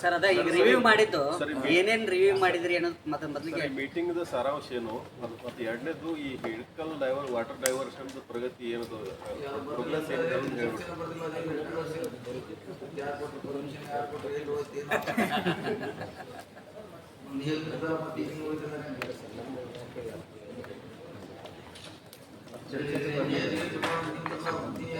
Sir ಅದೇ ಈಗ review ಮಾಡಿದ್ದು ಸರಿ, ಏನೇನ್ ರಿವ್ಯೂ ಮಾಡಿದ್ರಿ ಅನ್ನೋದು ಮತ್ತೆ ಮೊದಲಿಗೆ ಮೀಟಿಂಗ್ ಮೀಟಿಂಗ್ ಸಾರಾಂಶ ಏನು? ಅದು ಮತ್ತೆ ಎರಡನೇದು ಈ ಹಿಡ್ಕಲ್ ಡೈವರ್ ವಾಟರ್ ಡೈವರ್ಷನ್ ಪ್ರಗತಿ ಏನದು ಪ್ರೋಗ್ರೆಸ್ ಏನು ಅಂತ ಹೇಳ್ಬಿಟ್ಟು.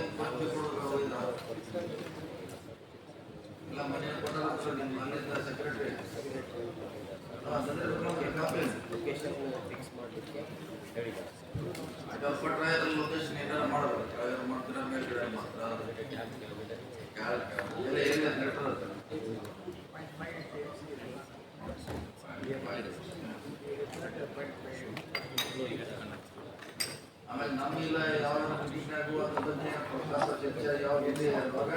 ಲೊಕೇಶನ್ ಏನಾರ ಮಾಡಬೇಕು ಟ್ರಾಯಲ್ ಮಾಡ್ತೀರಾ ಮೇಲ್ಗಡೆ ಮಾಡ್ತೀರಾ ಎಲ್ಲ ಏರಿಯಾ ನೆಟ್ವರ್ಕ್ ಆಮೇಲೆ ನಮ್ಮಿಲ್ಲ ಯಾವ ಮೀಟಿಂಗ್ ಆಗುವ ಅದನ್ನೇ ಪ್ರಕಾಶ ಚರ್ಚೆ ಯಾವ ಇದೆ ಅವಾಗ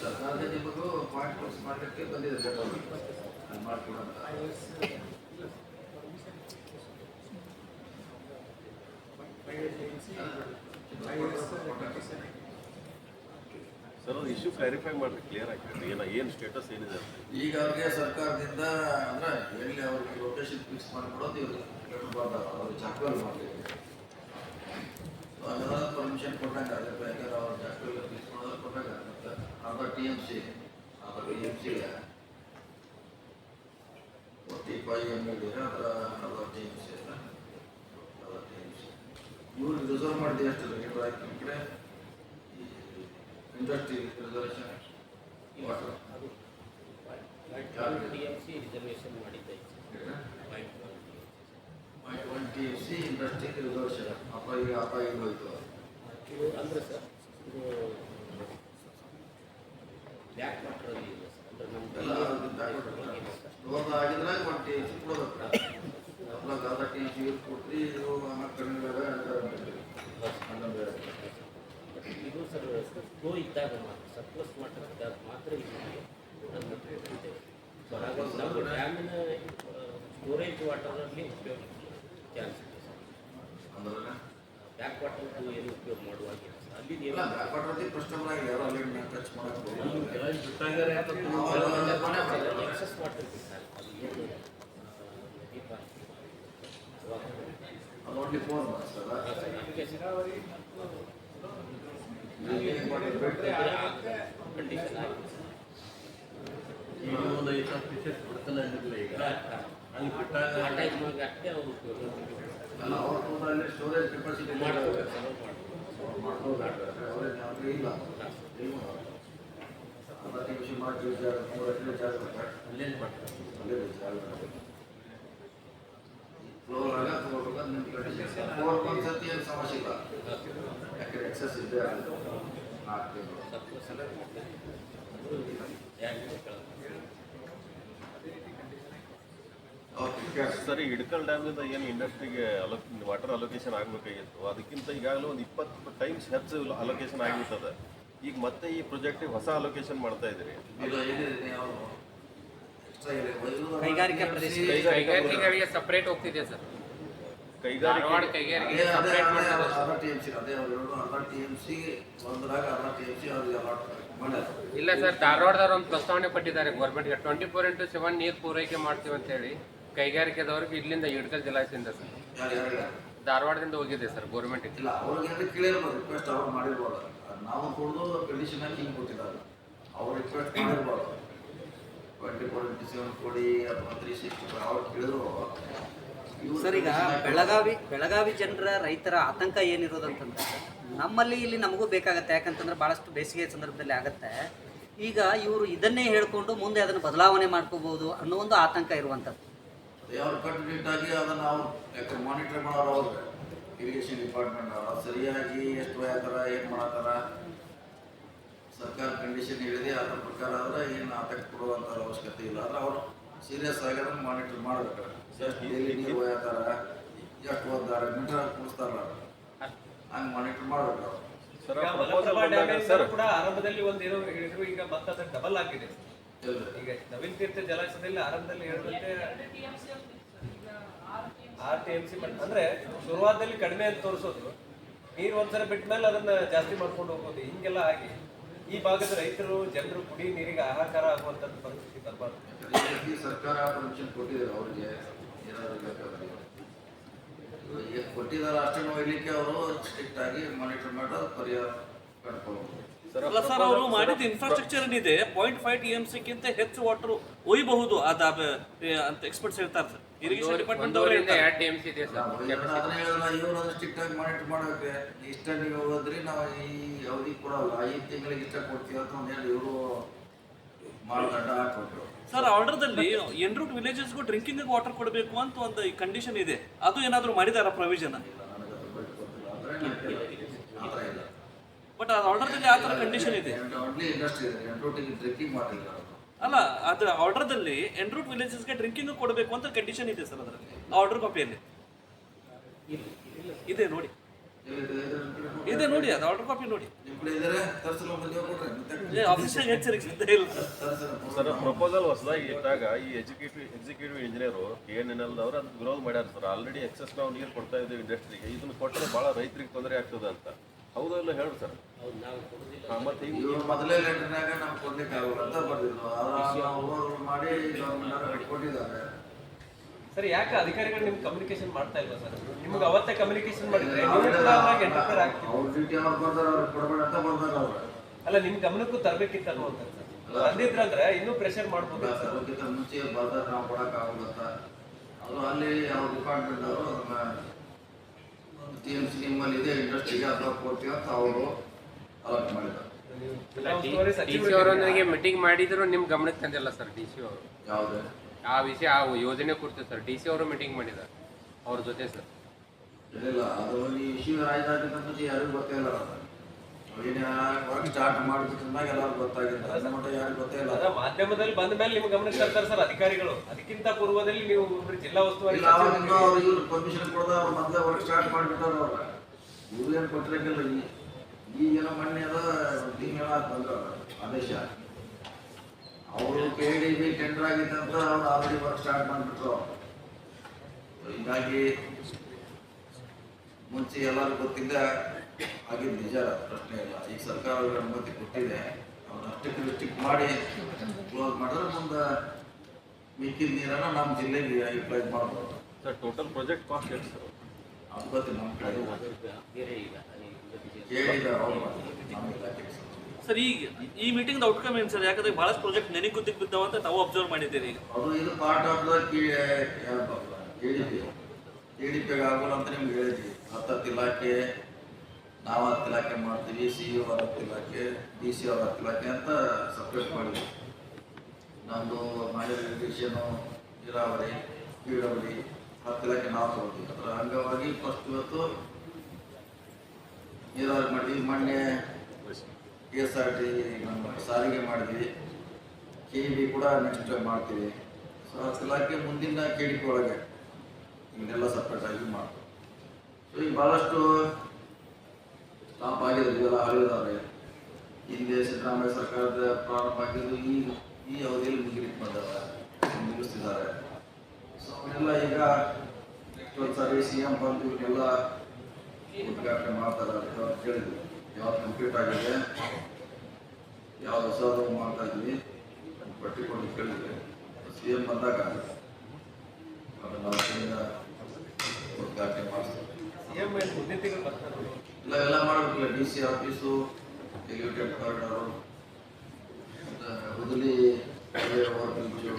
ಸರ್ಕಾರದ ನಿಮಗೂ ಪಾಯಿಂಟ್ ಫಿಕ್ಸ್ ಮಾಡಲಿಕ್ಕೆ ಬಂದಿದೆ ಲೆಟರ್ ಅದು ಮಾಡ್ಕೊಡಂತ ಸರ್ ಅದು ಇಶ್ಯೂ ಕ್ಲಾರಿಫೈ ಮಾಡ್ರಿ ಕ್ಲಿಯರ್ ಆಗಿ ಏನ, ಏನು ಸ್ಟೇಟಸ್ ಏನಿದೆ ಈಗ ಅವ್ರಿಗೆ ಸರ್ಕಾರದಿಂದ, ಅಂದ್ರೆ ಎಲ್ಲಿ ಅವ್ರಿಗೆ ಲೊಕೇಶನ್ ಫಿಕ್ಸ್ ಮಾಡಿಕೊಡೋದು ಇವ್ರಿಗೆ ಅವ್ರಿಗೆ ಜಾಕ್ವೆಲ್ ಮಾಡಲಿಕ್ಕೆ ಅದೆಲ್ಲ ಪರ್ಮಿಷನ್ ಕೊಟ್ಟಂಗೆ, ಅದೇ ಬೇಕಾದ್ರೆ ಅವ್ರು ಜಾಕ್ವೆಲ್ ಫಿಕ್ಸ್ ಮಾಡೋದು ಕೊಟ್ಟಾಗ, ಮತ್ತೆ ಅರ್ಧ ಟಿ ಎಂ ಸಿ ಅರ್ಧ T M C forty five M L ಇದೆ ಅದರ ಅರ್ಧ ಟಿ ಎಂ ಸಿ ಅರ್ಧ ಟಿ ಎಂ ಸಿ ಇವ್ರಿಗೆ ರಿಸರ್ವ್ ಕಡೆ. ಎಷ್ಟು ಲೀಟರ್ ಆಯ್ತು, ನಿಮ್ಮ ಕಡೆ ಇಂಡಸ್ಟ್ರಿ ರಿಸರ್ವೇಷನ್ ರಿಸರ್ವೇಷನ್ ಮಾಡಿದ್ದೆ ಒನ್ ಟಿ ಸಿ ಇಂಡಸ್ಟ್ರಿ ಅಪ್ಪ ಅಪ್ಪ ಈಗ ಹೋಯ್ತು. ಅಂದ್ರೆ ಸರ್ ಇದು ಬ್ಯಾಕ್ ವಾಟರಲ್ಲಿ ಇದೆ ಸರ್ ಅಂದ್ರೆ ಎಲ್ಲ ಲೋನ್ ಆಗಿದ್ರೆ ಒನ್ ಟಿ ಎಫ್ ಸಿ ಕೊಡ್ಬೇಕು ಅದ್ರಾಗ ಅರ್ಧ ಟಿ ಎಫ್ ಸಿ ಕೊಟ್ರಿ ಇದು ಆಮೇಲೆ ಕಡಿಮೆ ಬೇರೆ ಹನ್ನೊಂದು ಬೇರೆ ಬಟ್ ಇದು ಸರ್ ಫ್ಲೋ ಇದ್ದಾಗ ಮಾತ್ರ ಸರ್ಪ್ಲಸ್ ವಾಟರ್ ಇದ್ದಾಗ ಮಾತ್ರ ಇಲ್ಲಿ ಇದೆ ಸೊ ಹಾಗಾಗಿ ನಾವು ಡ್ಯಾಮಿನ ಸ್ಟೋರೇಜ್ ವಾಟರಲ್ಲಿ ಉಪಯೋಗ ಚಾನ್ಸ್ ಇದೆ ಸರ್ ಅಂದ್ರೆ ಬ್ಯಾಕ್ ವಾಟರ್ ಏನು ಉಪಯೋಗ ಮಾಡುವಾಗಿಲ್ಲ ಸರ್ ಅಲ್ಲಿ ಇಲ್ಲ ಬ್ಯಾಕ್ವಾಟರ್ ಕಸ್ಟಮರ್ ಆಗಿ ಯಾರು ಅಲ್ಲಿ ಟಚ್ ಮಾಡಕ್ಕೆ ಎಕ್ಸಸ್ ವಾಟರ್ ಬಿಟ್ಟಾಗ ಅದು ಏನು ದೀಪ ಅದು only phone sir application condition ಆಗಿದೆ ಈಗ ಒಂದು ಐದು ಸಾವಿರ ಪೀಸಸ್ ಕೊಡ್ತಾನೆ ಅಂದಿಲ್ಲ ಈಗ ಅಲ್ಲಿ ಬಿಟ್ಟಾಗ ಆ ಟೈಮ್ನಾಗ ಅಷ್ಟೇ ಅವರು ಉಪಯೋಗ ಅಲ್ಲ ಅವ್ರ ಫೋನಲ್ಲಿ ಸ್ಟೋರೇಜ್ ಕೆಪಾಸಿಟಿ ಮಾಡ್ಬೋದು ಮಾಡ್ಬೋದು ಅವ್ರಿಗೆ ಅವ್ರಿಗೆ ಇಲ್ಲ ಇಲ್ಲ ಅರ್ಧ ಟಿ ಎಫ್ ಸಿ ಮಾಡಿ ಜಾಗ ಮೂರು ಎಕರೆ ಜಾಗ ಬೇಕಾ ಅಲ್ಲೇ ಮಾಡ್ತಾರೆ ಅಲ್ಲೇ ಜಾಗ ಫ್ಲೋರ್ ಆಗ ಫ್ಲೋರ್ ಆಗ ನಿಮ್ಮ ಕಂಡೀಷನ್ ಫ್ಲೋರ್ ಒಂದು ಸತಿ ಏನು ಸಮಸ್ಯೆ ಇಲ್ಲ ಯಾಕಂದ್ರೆ ಎಕ್ಸಸ್ ಇದೆ ನಾಲ್ಕು ತಿಂಗಳು ಸರಿ ಹಿಡ್ಕಲ್ ಡ್ಯಾಮ್ನಿಂದ ಏನು ಇಂಡಸ್ಟ್ರಿಗೆ ಅಲೋಕ್ ವಾಟರ್ ಅಲೋಕೇಶನ್ ಆಗಬೇಕಾಗಿತ್ತು. ಅದಕ್ಕಿಂತ ಈಗಾಗಲೇ ಒಂದು ಇಪ್ಪತ್ತು ಟೈಮ್ಸ್ ಹೆಚ್ಚು ಅಲೋಕೇಶನ್ ಆಗಿರ್ತದೆ ಈಗ ಮತ್ತೆ ಈ ಪ್ರಾಜೆಕ್ಟಿಗೆ ಹೊಸ ಅಲೋಕೇಶನ್ ಮಾಡ್ತಾ ಇದ್ರಿ ಕೈಗಾರಿಕಾ ಪ್ರದೇಶ. ಕೈಗಾರಿಕೆಗಳಿಗೆ ಸಪ್ರೇಟ್ ಹೋಗ್ತಿದೆ ಸರ್. ಕೈಗಾರಿಕೆ ಧಾರವಾಡ ಕೈಗಾರಿಕೆ ಅದೇ ಅದೇ ಸಪ್ರೇಟ್ ಅದೇ ಮಾಡ್ತಾರೆ ಅರ್ಧ ಟಿ ಎಂ ಸಿ ಅದೇ ಅವ್ರು ಅರ್ಧ ಟಿ ಎಂ ಸಿ ಒಂದರಾಗ ಅರ್ಧ ಟಿ ಎಂ ಸಿ ಅವ್ರಿಗೆ ಅಲಾಟ್ ಮಾಡ್ಯಾರ ಇಲ್ಲ ಸರ್ ಧಾರವಾಡದವ್ರು ಒಂದು ಪ್ರಸ್ತಾವನೆ ಪಟ್ಟಿದ್ದಾರೆ ಗೌರ್ಮೆಂಟ್ಗೆ ಟ್ವೆಂಟಿ ಫೋರ್ ಇಂಟು ಸೆವೆನ್ ನೀರು ಪೂರೈಕೆ ಮಾಡ್ತೀವಿ ಅಂತ ಹೇಳಿ. ಕೈಗಾರಿಕೆದವ್ರಿಗೆ ಇಲ್ಲಿಂದ ಇಡ್ಕಲ್ ಜಲಾಶಯದಿಂದ ಸರ್. ಧಾರವಾಡದಿಂದ ಹೋಗಿದೆ ಸರ್ ಗೌರ್ಮೆಂಟ್ ಇಲ್ಲ ಅವ್ರಿಗೆ ಕೇಳಿರ್ಬೋದು ರಿಕ್ವೆಸ್ಟ್ ಅವ್ರು ಮಾಡಿರ್ಬೋದು. ನಾವು ಕೊಡೋದು ಕಂಡೀಷನ್ ಆಗಿ ಹಿಂಗೆ ಕೊಟ್ಟಿದ್ದಾರೆ ಅವ್ರು ರಿಕ್ವೆಸ್ಟ್ ಮಾಡಿರ್ಬೋದು. ಟ್ವೆಂಟಿ ಫೋರ್ ಇಂಟು ಸೆವೆನ್ ಕೊಡಿ ಅಥವಾ ತ್ರೀ ಸಿಕ್ಸ್ಟಿ ಅವ್ರು ಕೇಳಿದ್ರು. ಸರ್ ಈಗ ಬೆಳಗಾವಿ ಬೆಳಗಾವಿ ಜನರ ರೈತರ ಆತಂಕ ಏನಿರೋದಂತಂದ್ರೆ ನಮ್ಮಲ್ಲಿ ಇಲ್ಲಿ ನಮಗೂ ಬೇಕಾಗತ್ತೆ. ಯಾಕಂತಂದ್ರೆ ಭಾಳಷ್ಟು ಬೇಸಿಗೆ ಸಂದರ್ಭದಲ್ಲಿ ಆಗತ್ತೆ. ಈಗ ಇವರು ಇದನ್ನೇ ಹೇಳ್ಕೊಂಡು ಮುಂದೆ ಅದನ್ನು ಬದಲಾವಣೆ ಮಾಡ್ಕೋಬಹುದು ಅನ್ನೋ ಒಂದು ಆತಂಕ ಇರುವಂಥದ್ದು. ಯಾವ ಕಟ್ಟುನಿಟ್ಟಾಗಿ ಅದನ್ನು ಅವ್ರು ಯಾಕಂದ್ರೆ ಮಾನಿಟರ್ ಮಾಡೋರು ಅವ್ರು. ಇರಿಗೇಷನ್ ಡಿಪಾರ್ಟ್ಮೆಂಟ್ ಅವರು. ಸರಿಯಾಗಿ ಎಷ್ಟು ಒಯ್ಯತ್ತಾರ ಏನು ಮಾಡತ್ತಾರ ಸರ್ಕಾರ ಕಂಡೀಷನ್ ಹೇಳಿದೆ ಅದ್ರ ಪ್ರಕಾರ ಆದರೆ ಏನು ಆತಕ್ಕೆ ಕೊಡುವಂಥ ಅವಶ್ಯಕತೆ ಇಲ್ಲ. ಆದರೆ ಅವ್ರು ಸೀರಿಯಸ್ ಆಗಿ ಅದನ್ನು ಮಾನಿಟರ್ ಮಾಡಬೇಕು ಎಷ್ಟು ಎಲ್ಲಿ ನೀರು ಹೋಯ್ತಾರ ಎಷ್ಟು ಓದ್ತಾರೆ ಮೀಟರ್ ಕುಡಿಸ್ತಾರಲ್ಲ ಹಂಗೆ ಮಾನಿಟರ್ ಮಾಡಬೇಕು ಅವ್ರು. ಸರ್ ಕೂಡ ಆರಂಭದಲ್ಲಿ ಒಂದು ಏನೋ ಹೇಳಿದ್ರು ಈಗ ಡಬಲ್ ಆಗಿದೆ? ಈಗ ನವೀನ್ ತೀರ್ಥ ಜಲಾಶಯದಲ್ಲಿ ಆರಂಭದಲ್ಲಿ ಹೇಳಿದಂತೆ ಆರ್ ಟಿ ಎಂ ಸಿ ಅಂದ್ರೆ ಶುರುವಾತದಲ್ಲಿ ಕಡಿಮೆ ಅಂತ ತೋರಿಸೋದು. ನೀರು ಒಂದ್ಸಲ ಬಿಟ್ಟ ಮೇಲೆ ಅದನ್ನ ಜಾಸ್ತಿ ಮಾಡ್ಕೊಂಡು ಹೋಗೋದು ಹಿಂಗೆಲ್ಲ ಆಗಿ ಈ ಭಾಗದ ರೈತರು, ಜನರು ಕುಡಿ ನೀರಿಗೆ ಆಹಾಕಾರ ಆಗುವಂತ ಪರಿಸ್ಥಿತಿ ಬರಬಾರ್ದು. ಸರ್ಕಾರ ಪರ್ಮಿಷನ್ ಕೊಟ್ಟಿದ್ದಾರೆ ಅವ್ರಿಗೆ. ಕೊಟ್ಟಿದ್ದಾರೆ ಅಷ್ಟನ್ನು ಒಯ್ಲಿಕ್ಕೆ ಅವರು ಸ್ಟ್ರಿಕ್ಟ್ ಆಗಿ ಮಾನಿಟರ್ ಮಾಡೋದು ಪರಿಹಾರ ಕಂಡುಕೊಳ್ಳಬಹುದು. ಅಲ್ಲ ಸರ್ ಅವರು ಮಾಡಿದ ಇನ್ಫ್ರಾಸ್ಟ್ರಕ್ಚರ್ ಏನಿದೆ ಪಾಯಿಂಟ್ ಫೈವ್ ಟಿ ಎಂ ಗಿಂತ ಹೆಚ್ಚು ವಾಟರ್ ಒಯ್ಯಬಹುದು ಅದ ಅಂತ ಎಕ್ಸ್ಪರ್ಟ್ಸ್ ಹೇಳ್ತಾರೆ ಸರ್. ಇರಿಗೇಷನ್ ಡಿಪಾರ್ಟ್ಮೆಂಟ್ ಅವರು ಹೇಳ್ತಾರೆ. ಎರಡು ಟಿ ಸಿ ಇದೆ ಸರ್ ಅದನ್ನ ಹೇಳಿದ್ರೆ ಇವರು ಅದನ್ನ ಸ್ಟ್ರಿಕ್ಟ್ ಮಾನಿಟರ್ ಮಾಡಕ್ಕೆ. ಇಷ್ಟ ನೀವು ಹೋದ್ರಿ ನಾವು ಈ ಅವಧಿ ಕೊಡಲ್ಲ ಐದು ತಿಂಗಳಿಗೆ ಇಷ್ಟ ಕೊಡ್ತೀವಿ ಅಂತ ಒಂದು ಹೇಳಿ ಇವರು ಮಾನದಂಡ ಹಾಕೊಟ್ರು ಸರ್ ಆರ್ಡರ್ದಲ್ಲಿ ಎನ್ರೂಟ್ ವಿಲೇಜಸ್ಗೂ ಡ್ರಿಂಕಿಂಗ್ ವಾಟರ್ ಕೊಡಬೇಕು ಅಂತ ಒಂದು ಕಂಡೀಷನ್ ಇದೆ. ಅದು ಏನಾದರೂ ಮಾಡಿದಾರ ಪ್ರೊವಿಷನ್ ನನಗೆ ಅದ್ರ ಬಗ್ಗೆ ಗೊತ್ತಿಲ್ಲ ಅಂದ್ರೆ ನಾನು ಆ ಥರ ಇಲ್ಲ ಬಟ್ ಅದು ಆರ್ಡರ್ದಲ್ಲಿ ಆ ಥರ ಕಂಡೀಷನ್ ಇದೆ. ಓನ್ಲಿ ಇಂಡಸ್ಟ್ರಿ ಇದೆ. ಡ್ರಿಂಕಿಂಗ್ ಮಾಡಿಲ್ಲ ಅವರು ಅಲ್ಲ ಅದ್ರ ಆರ್ಡರ್ದಲ್ಲಿ ಎಂಡ್ರೂಟ್ ವಿಲೇಜಸ್ಗೆ ಡ್ರಿಂಕಿಂಗ್ ಕೊಡಬೇಕು ಅಂತ ಕಂಡೀಷನ್ ಇದೆ ಸರ್ ಅದರಲ್ಲಿ ಆರ್ಡರ್ ಕಾಪಿಯಲ್ಲಿ ಇದೆ ನೋಡಿ. ಇದೆ? ನೋಡಿ ಅದು ಆರ್ಡರ್ ಕಾಪಿ ನೋಡಿ. ಆಫೀಸಿಯಾಗಿ ಹೆಚ್ಚರಿಗೆ ಇಲ್ಲ. ಸರ್ ಪ್ರಪೋಸಲ್ ಹೊಸದಾಗಿ ಇಟ್ಟಾಗ ಈ ಎಜುಕೇಟಿವ್ ಎಕ್ಸಿಕ್ಯೂಟಿವ್ ಇಂಜಿನಿಯರು ಏನ್ ಎನ್ ಎನ್ ಎಲ್ ವಿರೋಧ ಮಾಡ್ಯಾರ ಸರ್. ಆಲ್ರೆಡಿ ಎಕ್ಸಸ್ ನಾವು ನೀರು ಕೊಡ್ತಾ ಇದ್ದೀವಿ ಇಂಡಸ್ಟ್ರಿಗೆ ಇದನ್ನ ಕೊಟ್ಟರೆ ಭಾಳ ರೈತರಿಗೆ ತೊಂದರೆ ಆಗ್ತದೆ ಅಂತ. ಹೌದಲ್ಲ ಹೇಳಿ ಸರ್. ಮತ್ತೆ ಈಗ ಇವ್ರು ಮೊದಲೇ ಲೆಟರ್ನಾಗ ನಾವು ಕೊಡ್ಲಿಕ್ಕೆ ಆಗಲ್ಲ ಅಂತ ಬರ್ದಿದ್ರು. ಅವರು ಮಾಡಿ ಕೊಟ್ಟಿದ್ದಾರೆ. ಸರ್ ಯಾಕೆ ಅಧಿಕಾರಿಗಳು ನಿಮ್ಗೆ ಕಮ್ಯುನಿಕೇಶನ್ ಮಾಡ್ತಾ ಇಲ್ಲ ಸರ್? ನಿಮ್ಗೆ ಅವತ್ತೇ ಕಮ್ಯುನಿಕೇಶನ್ ಮಾಡಿದ್ರೆ ಅಲ್ಲ ನಿಮ್ ಗಮನಕ್ಕೂ ತರಬೇಕಿತ್ತ ಅಂತ ಸರ್? ಅಂದಿದ್ರಂದ್ರೆ ಇನ್ನೂ ಪ್ರೆಷರ್ ಮಾಡ್ಬೋದು. ಮುಂಚೆ ಬರ್ದಾರ ನಾವು ಕೊಡಕ್ಕಾಗಲ್ಲ ಅಂತ. ಅದು ಅಲ್ಲಿ ಅವ್ರ ಡಿಪಾರ್ಟ್ಮೆಂಟ್ ಅವರು ಅದನ್ನ ಟಿ ಎಂ ಸಿ ನಿಮ್ಮಲ್ಲಿ ಇದೆ ಇಂಡಸ್ಟ್ರಿಗೆ ಅಥವಾ ಕೊಡ್ತೀವಿ ಅಂತ ಅವರು ಅಲರ್ಟ್ ಮಾಡಿದ್ದಾರೆ. ಉಸ್ತುವಾರಿ ಡಿ ಸಿ ಸಚಿವರಿಗೆ ಅವರೊಂದಿಗೆ ಮೀಟಿಂಗ್ ಮಾಡಿದ್ರು ನಿಮ್ ಗಮನಕ್ಕೆ ತಂದಿಲ್ಲ ಸರ್ ಡಿ ಸಿ ಅವರು. ಯಾವುದೇ? ಆ ವಿಷಯ ಆ ಯೋಜನೆ ಕುರಿತು ಸರ್ ಡಿ ಸಿ ಅವರು ಮೀಟಿಂಗ್ ಮಾಡಿದ್ದಾರೆ ಅವ್ರ ಜೊತೆ ಸರ್ ಇಲ್ಲ ಅದು ಈ ವಿಷಯ ರಾಜಧಾನಿ ಮುಂಚೆ ಯಾರಿಗೂ ಗೊತ್ತೇ ಇಲ್ಲ ಏನೇ ವರ್ಕ್ ಸ್ಟಾರ್ಟ್ ಮಾಡಿಬಿಟ್ಟಾಗ ಎಲ್ಲರಿಗೂ ಗೊತ್ತಾಗಿಲ್ಲ ಅದ್ರ ಮಟ್ಟ ಯಾರಿಗೂ ಗೊತ್ತೇ ಇಲ್ಲ. ಅದ ಮಾಧ್ಯಮದಲ್ಲಿ ಬಂದ ಮೇಲೆ ನಿಮ್ಗೆ ಗಮನಕ್ಕೆ ತರ್ತಾರೆ ಸರ್ ಅಧಿಕಾರಿಗಳು. ಅದಕ್ಕಿಂತ ಪೂರ್ವದಲ್ಲಿ ನೀವು ಜಿಲ್ಲಾ ಉಸ್ತುವಾರಿ ಇಲ್ಲ ಅವ್ರು ಇವ್ರು ಪರ್ಮಿಷನ್ ಕೊಡದ ಅವ್ರು ಮೊದಲೇ ವರ್ಕ್ ಸ್ಟಾರ್ಟ್ ಮಾಡಿಬಿಟ್ಟಾರ ಅವ್ರು. ಇವ್ರು ಏನು ಕೊಟ್ಟಿರಂಗಿಲ್ಲ ಈ ಈಗೇನೋ ಮೊನ್ನೆ ಅದ ತಿಂಗಳ ಬಂದ್ರ ಆದೇಶ ಅವರು ಕೆ ಡಿ ಬಿ ಟೆಂಡರ್ ಆಗಿತ್ತು ಅಂತ ಅವ್ರು ಆಲ್ರೆಡಿ ವರ್ಕ್ ಸ್ಟಾರ್ಟ್ ಮಾಡಿಬಿಟ್ರು ಹೀಗಾಗಿ ಮುಂಚೆ ಎಲ್ಲರೂ ಗೊತ್ತಿದ್ದ ಆಗಿದ್ದು ನಿಜ ಪ್ರಶ್ನೆ ಇಲ್ಲ. ಈಗ ಸರ್ಕಾರ ಅವ್ರಿಗೆ ಅನುಮತಿ ಕೊಟ್ಟಿದೆ. ಅವ್ರು ಅಷ್ಟಕ್ಕೆ ರಿಸ್ಟ್ರಿಕ್ಟ್ ಮಾಡಿ ಕ್ಲೋಸ್ ಮಾಡಿದ್ರೆ ಮುಂದೆ ಮಿಕ್ಕಿದ ನೀರನ್ನ ನಮ್ಮ ಜಿಲ್ಲೆಗೆ ಯುಟಿಲೈಸ್ ಮಾಡ್ಬೋದು. ಸರ್ ಟೋಟಲ್ ಪ್ರಾಜೆಕ್ಟ್ ಕಾಸ್ಟ್ ಎಷ್ಟು ಸರ್? ಅದು ಗೊತ್ತಿಲ್ಲ ನಮ್ಮ ಕಡೆ ಅವ್ರು. ಸರ್. ಈಗ ಈ ಮೀಟಿಂಗ್ ಔಟ್ಕಮ್ ಏನು ಸರ್? ಯಾಕಂದ್ರೆ ಬಹಳಷ್ಟು ಪ್ರಾಜೆಕ್ಟ್ ನೆನೆ ಗುದ್ದಿಗೆ ಬಿದ್ದಾವ ಅಂತ ತಾವು ಅಬ್ಸರ್ವ್ ಮಾಡಿದ್ದೀರಿ ಈಗ. ಅದು ಇದು part of the K D P K D ಪಿಗೆ ಆಗೋಲ್ಲ ಅಂತ ನಿಮ್ಗೆ ಹೇಳಿದ್ವಿ. ಹತ್ತತ್ತು ಇಲಾಖೆ ನಾವು ಹತ್ತು ಇಲಾಖೆ ಮಾಡ್ತೀವಿ ಸಿ ಇ ಅವ್ರ ಹತ್ತು ಇಲಾಖೆ ಡಿ ಸಿ ಅವ್ರ ಹತ್ತು ಇಲಾಖೆ ಅಂತ ಸಪ್ರೇಟ್ ಮಾಡಿದ್ವಿ. ನಮ್ಮದು ಮಾಡಿದ ಇರಿಗೇಷನು ನೀರಾವರಿ, ಪಿ ಡಬ್ಲ್ಯೂ ಹತ್ತು ಇಲಾಖೆ ನಾವು ತಗೊಳ್ತೀವಿ. ಅದರ ಅಂಗವಾಗಿ ಫಸ್ಟ್ ಇವತ್ತು ನೀರಾವರಿ ಮಾಡಿದ್ವಿ. ಮೊನ್ನೆ ಕೆ ಎಸ್ ಆರ್ ಟಿ ಸಾರಿಗೆ ಮಾಡಿದ್ವಿ. ಕೆ ಬಿ ಕೂಡ ನೆಕ್ಸ್ಟ್ ಮಾಡ್ತೀವಿ. ಸೊ ಹತ್ತು ಇಲಾಖೆ ಮುಂದಿನ ಕೆ ಡಿ ಒಳಗೆ ಇವನ್ನೆಲ್ಲ ಸಪ್ರೇಟ್ ಆಗಿ ಮಾಡ್ತೀವಿ. ಸೊ ಈಗ ಭಾಳಷ್ಟು ಸ್ಟಾಪ್ ಆಗಿದೆ ಇವೆಲ್ಲ ಆಗಿದಾವೆ ಹಿಂದೆ ಸಿದ್ದರಾಮಯ್ಯ ಸರ್ಕಾರದ ಪ್ರಾರಂಭ ಆಗಿದ್ದು ಈ ಈ ಅವಧಿಯಲ್ಲಿ ಮುಗಿಲಿಕ್ಕೆ ಬಂದಾರೆ ಮುಗಿಸ್ತಿದ್ದಾರೆ. ಸೊ ಅವರೆಲ್ಲ ಈಗ ಒಂದು ಸಾರಿ ಸಿ ಎಂ ಬಂದು ಇವನ್ನೆಲ್ಲ ಉದ್ಘಾಟನೆ ಮಾಡ್ತಾರೆ ಅಂತ ಕೇಳಿದ್ವಿ ಯಾವ್ದು ಕಂಪ್ಲೀಟ್ ಆಗಿದೆ, ಯಾವ್ದು ಹೊಸದು ಮಾಡ್ತಾ ಇದ್ವಿ ಪಟ್ಟಿ ಕೊಟ್ಟು ಕೇಳಿದ್ವಿ ಸಿ ಎಂ ಬಂದಾಗ ಅದನ್ನ ಅವತ್ತಿಂದ ಉದ್ಘಾಟನೆ ಮಾಡಿಸ್ತೀವಿ ಸಿಎಂ ಮುಂದಿನ ತಿಂಗಳು ಬರ್ತಾರೆ ಇಲ್ಲ ಎಲ್ಲ ಮಾಡಬೇಕಿಲ್ಲ D C office elevated corridor Hudali over bridge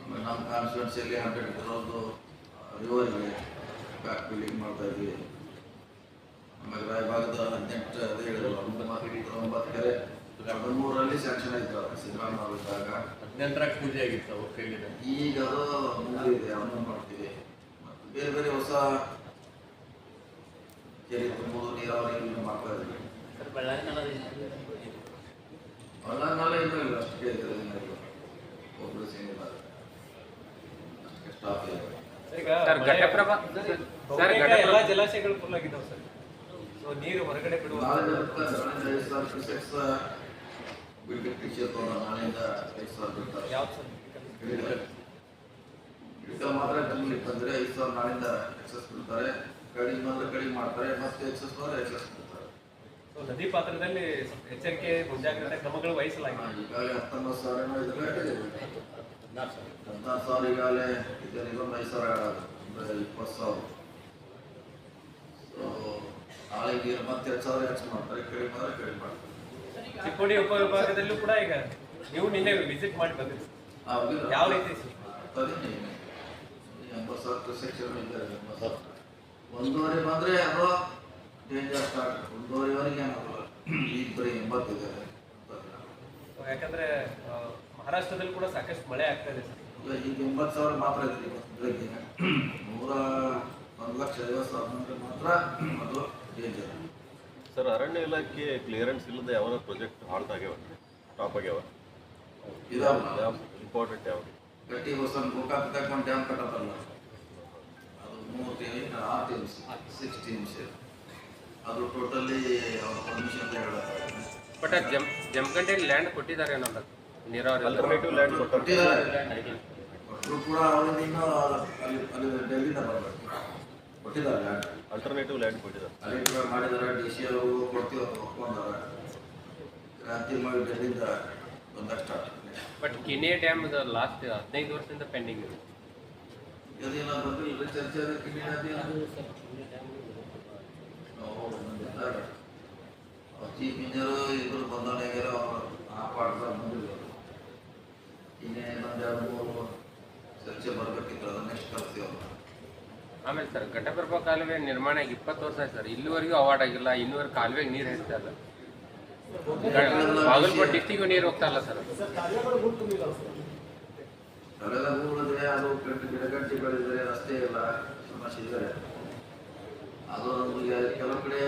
ಆಮೇಲೆ ನಮ್ಮ ಕಾನ್ಸ್ಟಿಟ್ಯೂನ್ಸಿಯಲ್ಲಿ ಹಂಡ್ರೆಡ್ ಕ್ರೋರ್ದು ಇದೆ ಬ್ಯಾಕ್ ಬಿಲ್ಡಿಂಗ್ ಮಾಡ್ತಾ ಇದ್ವಿ. ಆಮೇಲೆ ರಾಯಭಾಗದ ಹದಿನೆಂಟು ಅದೇ ಹೇಳಿದ್ರು ಒಂಬತ್ತು ಒಂಬತ್ತು ಕೆರೆ. ಹದಿಮೂರರಲ್ಲಿ ಸ್ಯಾಂಕ್ಷನ್ ಆಯ್ತು ಸಿದ್ದರಾಮಯ್ಯ ಇದ್ದಾಗ ಹದಿನೆಂಟರಾಗ ಪೂಜೆ ಆಗಿತ್ತು ಅವ್ರು ಕೇಳಿದೆ ಈಗ ಅದು ಮುಂದಿದೆ ಅವನ್ನ ಮಾಡ್ತೀವಿ. ಮತ್ತು ಬೇರೆ ಬೇರೆ ಹೊಸ ಕೆರೆ ತುಂಬುದು ನೀರಾವರಿ ಇಲ್ಲಿ ಮಾಡ್ತಾ ಸರ್ ಬಳ್ಳಾರಿ ಒಳನಾಲ ಇನ್ನೂ ಇಲ್ಲ ಅಷ್ಟು ಇದೆ ಈಗ ಸರ್ ಘಟಪ್ರಭಾ ಸರ್ ಎಲ್ಲಾ ಜಲಾಶಯಗಳು ಫುಲ್ ಆಗಿದ್ದಾವೆ ಸರ್. ಸೊ ನೀರು ಹೊರಗಡೆ ಬಿಡುವ ನಾಳೆ ನಾಳೆಯಿಂದ ಐದು ಸಾವಿರ ಕ್ಯೂಸೆಕ್ಸ್ ಬಿಲ್ಡಿಂಗ್ ಟೀಚರ್ ನಾಳೆಯಿಂದ ಐದು ಸಾವಿರ ಬಿಡ್ತಾರೆ ಯಾವ್ದು ಮಾತ್ರ ಕಮ್ಮಿ ಬಂದ್ರೆ ಐದು ಸಾವಿರ ನಾಳಿಂದ ಎಕ್ಸಸ್ ಬಿಡ್ತಾರೆ ಕಡಿಮೆ ಬಂದ್ರೆ ಕಡಿಮೆ ಮಾಡ್ತಾರೆ ಮತ್ತೆ ಎಕ್ಸಸ್ ಬಂದ್ರೆ ಎಕ್ಸಸ್ ನದಿ ಪಾತ್ರದಲ್ಲಿ ಎಚ್ಚರಿಕೆ ಮುಂಜಾಗ್ರತೆ ಕ್ರಮಗಳು ವಹಿಸಲಾಗಿದೆ. ಈಗಾಗಲೇ ಹತ್ತೊಂಬತ್ತು ಸಾವಿರ ಏನೋ ಇದ್ರೆ ಹದಿನಾರು ಸಾವಿರ. ಹದಿನಾರು ಸಾವಿರ ಈಗಾಗಲೇ ಇದರಿಂದ ಒಂದು ಐದು ಸಾವಿರ ಆಗೋದು ಅಂದ್ರೆ ಇಪ್ಪತ್ತು ಸಾವಿರ. ಸೊ ಮತ್ತೆ ಎರಡು ಸಾವಿರ ಹೆಚ್ಚು ಮಾಡ್ತಾರೆ ಕಡಿಮೆ ಬಂದ್ರೆ ಕಡಿಮೆ ಮಾಡ್ತಾರೆ. ಚಿಕ್ಕೋಡಿ ಉಪವಿಭಾಗದಲ್ಲೂ ಕೂಡ ಈಗ ನೀವು ನಿನ್ನೆ ವಿಸಿಟ್ ಮಾಡಿ ಬಂದ್ರಿ. ಯಾವ ರೀತಿ? ಸರ್ ಎಂಬತ್ತು ಸಾವಿರ ಸೆಕ್ಷನ್ ಇದ್ದಾರೆ ಎಂಬತ್ತು ಸಾವಿರ. ಒಂದೂವರೆ ಬಂದ್ರೆ ಅದು ಡೇಂಜರ್ ಸ್ಟಾರ್ಟ್ ಒಂದೂವರೆವರೆಗೆ ಏನಾಗಲ್ಲ ಈಗ ಬರೀ ಎಂಬತ್ತಿದ್ದಾರೆ. ಯಾಕಂದ್ರೆ ಮಹಾರಾಷ್ಟ್ರದಲ್ಲಿ ಕೂಡ ಸಾಕಷ್ಟು ಮಳೆ ಆಗ್ತಾ ಇದೆ ಸರ್. ಈಗ ಎಂಬತ್ತು ಸಾವಿರ ಮಾತ್ರ ಇದೆ ಇವತ್ತು ಬೆಳಗ್ಗೆ. ನೂರ ಒಂದು ಲಕ್ಷ ಐವತ್ತು ಸಾವಿರ ಮಂದಿ ಮಾತ್ರ ಅದು ಡೇಂಜರ್ ಸರ್ ಅರಣ್ಯ ಇಲಾಖೆ ಕ್ಲಿಯರೆನ್ಸ್ ಇಲ್ಲದೆ ಯಾವ ಪ್ರಾಜೆಕ್ಟ್ ಹಾಲ್ಟ್ ಆಗ್ಯಾವ ಟಾಪ್ ಆಗ್ಯಾವ? ಯಾವ ಇಂಪಾರ್ಟೆಂಟ್ ಯಾವ ಗಟ್ಟಿ ಹೊಸ ಗೋಕಾಕ್ ತಗೊಂಡು ಡ್ಯಾಮ್ ಕಟ್ಟತ್ತಲ್ಲ. ಟೀಮ್ಸ್ ಸಿಕ್ಸ್ ಟೀಮ್ಸ್ ಅದು ಟೋಟಲಿ ಅವ್ರ ಪರ್ಮಿಷನ್ ಬಟ್ ಅದು ಜಮ್ ಜಮಖಂಡಿಯಲ್ಲಿ ಲ್ಯಾಂಡ್ ಕೊಟ್ಟಿದ್ದಾರೆ ಅನ್ನೋದು. ನೀರಾವರಿ ಅಲ್ಟರ್ನೇಟಿವ್ ಲ್ಯಾಂಡ್ ಕೊಟ್ಟಿದ್ದಾರೆ. ಕೊಟ್ಟರು ಕೂಡ ಅವರಿಂದ ಇನ್ನೂ ಅಲ್ಲಿ ಅಲ್ಲಿ ಡೆಲ್ಲಿಂದ ಬರಬೇಕು ಕೊಟ್ಟಿದ್ದಾರೆ ಲ್ಯಾಂಡ್ ಅಲ್ಟರ್ನೇಟಿವ್ ಲ್ಯಾಂಡ್ ಕೊಟ್ಟಿದ್ದಾರೆ. ಅಲ್ಲಿ ಮಾಡಿದ್ದಾರೆ ಡಿ ಸಿ ಅವರು ಕೊಡ್ತೀವಿ ಅಂತ ಒಪ್ಕೊಂಡಾರೆ ಅಂತಿಮವಾಗಿ ಡೆಲ್ಲಿಂದ ಒಂದಷ್ಟು ಬಟ್ ಕಿನೇ ಡ್ಯಾಮ್ ಲಾಸ್ಟ್ ಹದಿನೈದು ವರ್ಷದಿಂದ ಪೆಂಡಿಂಗ್ ಇದೆ. ಅದೇನೋ ಬಂದಿಲ್ಲ ಚರ್ಚೆ ಚೀಫ್ ಇಂಜಿನಿಯರ್ ಇಬ್ಬರು ಬಂದವನಾಗ್ಯಾರ ಅವರು ಆ ಪಾಠ ಬಂದಿಲ್ಲ ಇನ್ನೇ ಇನ್ನೊಂದು ಎರಡು ಮೂರು ಚರ್ಚೆ ಬರ್ಬೇಕಿತ್ತು ನೆಕ್ಸ್ಟ್ ಆಮೇಲೆ ಸರ್ ಘಟಪ್ರಭ ಕಾಲುವೆ ನಿರ್ಮಾಣ ಆಗಿ ಇಪ್ಪತ್ತು ವರ್ಷ ಆಯ್ತು ಸರ್. ಇಲ್ಲಿವರೆಗೂ ಅವಾರ್ಡ್ ಆಗಿಲ್ಲ ಇನ್ನೂವರೆಗೆ ಕಾಲುವೆಗೆ ನೀರು ಹರಿಸ್ತಾ ಇಲ್ಲ. ಬಾಗಲಕೋಟೆ ಡಿಸ್ಟಿಗೂ ನೀರು ಹೋಗ್ತಾ ಇಲ್ಲ ಸರ್. ಕಳೆದ ಹೂಳಿದ್ರೆ ಅದು ಕೆಟ್ಟ ಗಿಡಗಂಟೆ ರಸ್ತೆ ಇಲ್ಲ ಸಮಸ್ಯೆ ಇದೆ. ಅದು ನಮಗೆ ಕೆಲವು ಕಡೆ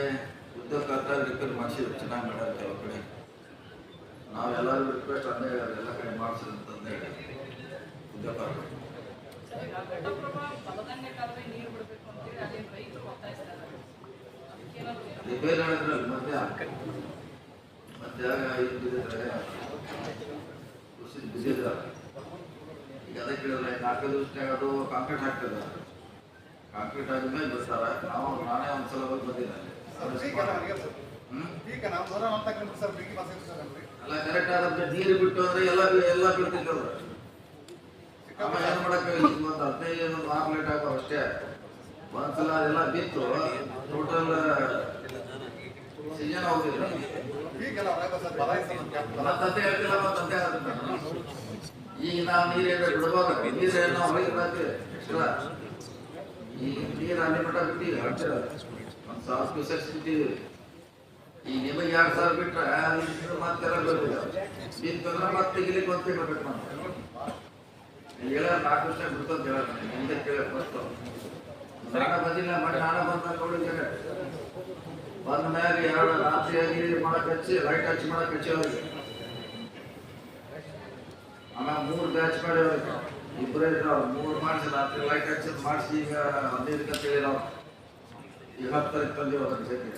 ಉದ್ಯೋಗ ರಿಪೇರ್ ಮಾಡಿಸಿದ್ರು ಚೆನ್ನಾಗಿ ಮಾಡೋದು ಕೆಲವು ಕಡೆ. ನಾವೆಲ್ಲರೂ ರಿಕ್ವೆಸ್ಟ್ ಅಂದೇ ಎಲ್ಲ ಕಡೆ ಮಾಡಿಸಿದ್ರು ಅಂತಂದೇ ಹೇಳಿ. ಉದ್ಯೋಗ ಕಾರ್ಮಿಕರು. ರಿಪೇರ್ ಮಧ್ಯ ಇದು ಬಿದ್ದಿದ್ರೆ ಕೃಷಿ ಈಗ ಅದಕ್ಕೆ ಹೇಳಿದ್ರೆ ನಾಲ್ಕು ದಿವಸನಾಗ ಅದು ಕಾಂಕ್ರೀಟ್ ಹಾಕ್ತದೆ ಕಾಂಕ್ರೀಟ್ ಆದ್ಮೇಲೆ ಬರ್ತಾರೆ ನಾವು ನಾನೇ ಒಂದ್ಸಲ ಹೋಗಿ ಹ್ಮ್? ಅಲ್ಲ. ಕರೆಕ್ಟ್ ಆದ್ರೆ ನೀರು ಬಿಟ್ಟು ಅಂದ್ರೆ ಎಲ್ಲ ಎಲ್ಲ ಬೀಳ್ತಿದ್ದವು ಆಮೇಲೆ ಏನ್ ಮಾಡಕ್ಕೆ ಒಂದು ಹದಿನೈದು ಒಂದು ಆರು ಲೇಟ್ ಆಗೋ ಅಷ್ಟೇ. ಒಂದ್ಸಲ ಅದೆಲ್ಲ ಬಿತ್ತು. ಟೋಟಲ್ ಸೀಸನ್ ಹೋಗಿಲ್ಲ ತಂದೆ ಹೇಳ್ತಿಲ್ಲ ಹೇಳ್ತಿಲ್ಲ ಈಗ ನಾವು ನೀರಿಂದ ಬಿಡುವಾಗ ನೀರೇನು ಹೊರಗೆ ಬರ್ತೀವಿ ಈಗ ನೀರು ಅಲ್ಲಿ ಮಟ್ಟ ಬಿಟ್ಟಿವಿ ಒಂದು ಸಾವಿರ ಬಿಟ್ಟಿವಿ ಈಗ ನಿಮಗೆ ಎರಡು ಸಾವಿರ ಬಿಟ್ರೆ ಮತ್ತೆ ಬರಲಿಲ್ಲ ಬಿತ್ತಂದ್ರೆ ಮತ್ತೆ ಇಲ್ಲಿ ಗೊತ್ತೇ ಬರ್ಬೇಕು ಹೇಳ ನಾಲ್ಕು ವರ್ಷ ಬಿಡ್ತಂತ ಹೇಳ ಮುಂದೆ ಕೇಳ ಫಸ್ಟ್. ನಾನ ಬಂದಿಲ್ಲ ಮಾಡಿ ನಾನ ಬಂದ ನೋಡಿದ್ದೇನೆ ಬಂದ ಮ್ಯಾಗ ಎರಡು ರಾತ್ರಿ ಆಗಿ ಮಾಡಕ್ ಹಚ್ಚಿ ಲೈಟ್ ಹಚ್ಚಿ ಮಾಡಕ್ ಹಚ್ಚಿ ಅವ್ರಿಗೆ. ಆಮೇಲೆ ಮೂರು ಬ್ಯಾಚ್ ಮಾಡಿ ಅವ್ರಿಗೆ ಇಬ್ಬರೇ ಇದ್ರು ಮೂರು ಮಾಡಿಸಿ, ರಾತ್ರಿ ಲೈಟ್ ಹಚ್ಚಿದ್ ಮಾಡಿಸಿ, ಈಗ ಹದಿನೈದು ಅಂತ ಹೇಳಿ ಇಪ್ಪತ್ತು ಈಗ ಹತ್ತು ತಾರೀಕು ತಂದೀವಿ ಅದ್ರ ಜೊತೆ